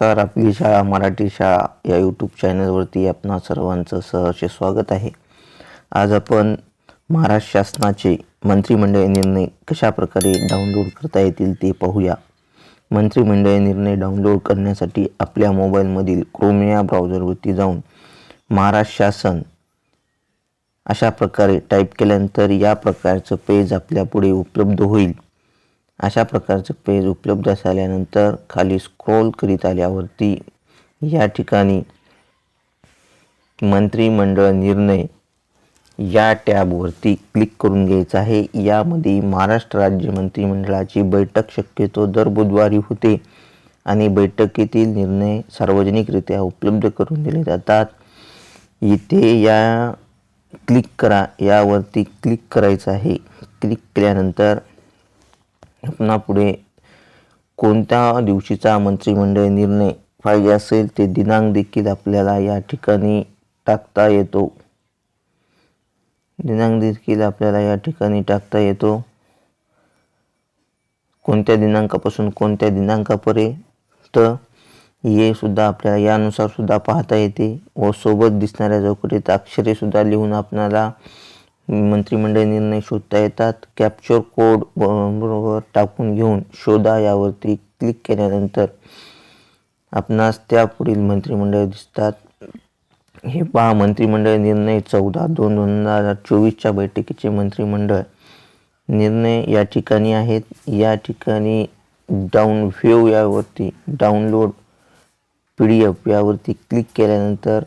नमस्कार आपली शाळा मराठी शाळा या यूट्यूब चॅनलवरती आपणा सर्वांचं सहर्ष स्वागत आहे. आज आपण महाराष्ट्र शासनाचे मंत्रिमंडळ निर्णय कशा प्रकारे डाउनलोड करता येतील ते पाहूया. मंत्रिमंडळ निर्णय डाउनलोड करण्यासाठी आपल्या मोबाईलमधील क्रोम या ब्राउझरवरती जाऊन महाराष्ट्र शासन अशा प्रकारे टाईप केल्यानंतर या प्रकारचं पेज आपल्यापुढे उपलब्ध होईल. अशा प्रकारचं पेज उपलब्ध झाल्यानंतर खाली स्क्रोल करीत आल्यावरती या ठिकाणी मंत्रिमंडळ निर्णय या टॅबवरती क्लिक करून घ्यायचं आहे. यामध्ये महाराष्ट्र राज्य मंत्रिमंडळाची बैठक शक्यतो दर बुधवारी होते आणि बैठकीतील निर्णय सार्वजनिकरित्या उपलब्ध करून दिले जातात. इथे या क्लिक करा यावरती क्लिक करायचं आहे. क्लिक केल्यानंतर पुढे कोणत्या दिवशीचा मंत्रिमंडळ निर्णय पाहिजे असेल ते दिनांक देखील आपल्याला या ठिकाणी टाकता येतो. दिनांक देखील आपल्याला या ठिकाणी टाकता येतो. कोणत्या दिनांकापासून कोणत्या दिनांकापर्यंत हे सुद्धा आपल्याला यानुसार सुद्धा पाहता येते व सोबत दिसणाऱ्या चौकटीत अक्षरे सुद्धा लिहून आपणाला मंत्रिमंडळ निर्णय शोधता येतात. कॅप्चर कोड बरोबर टाकून घेऊन शोधा यावरती क्लिक केल्यानंतर आपणास त्या पुढील मंत्रिमंडळ दिसतात. हे पहा मंत्रिमंडळ निर्णय चौदा दोन दोन हजार चोवीसच्या बैठकीचे मंत्रिमंडळ निर्णय या ठिकाणी आहेत. या ठिकाणी डाऊन व्ह्यू यावरती डाउनलोड पी डी एफ यावरती क्लिक केल्यानंतर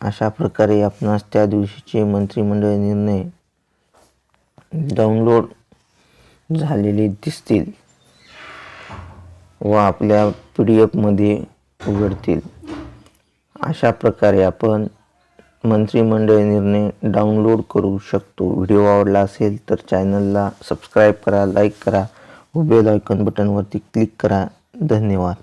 अशा प्रकारे आपणास त्या दिवशीचे मंत्रिमंडळ निर्णय डाउनलोड झालेले दिसतील व आपल्या पी डी एफमध्ये उघडतील. अशा प्रकारे आपण मंत्रिमंडळ निर्णय डाउनलोड करू शकतो. व्हिडिओ आवडला असेल तर चॅनलला सबस्क्राईब करा लाईक करा व बेल आयकॉन बटनवरती क्लिक करा. धन्यवाद.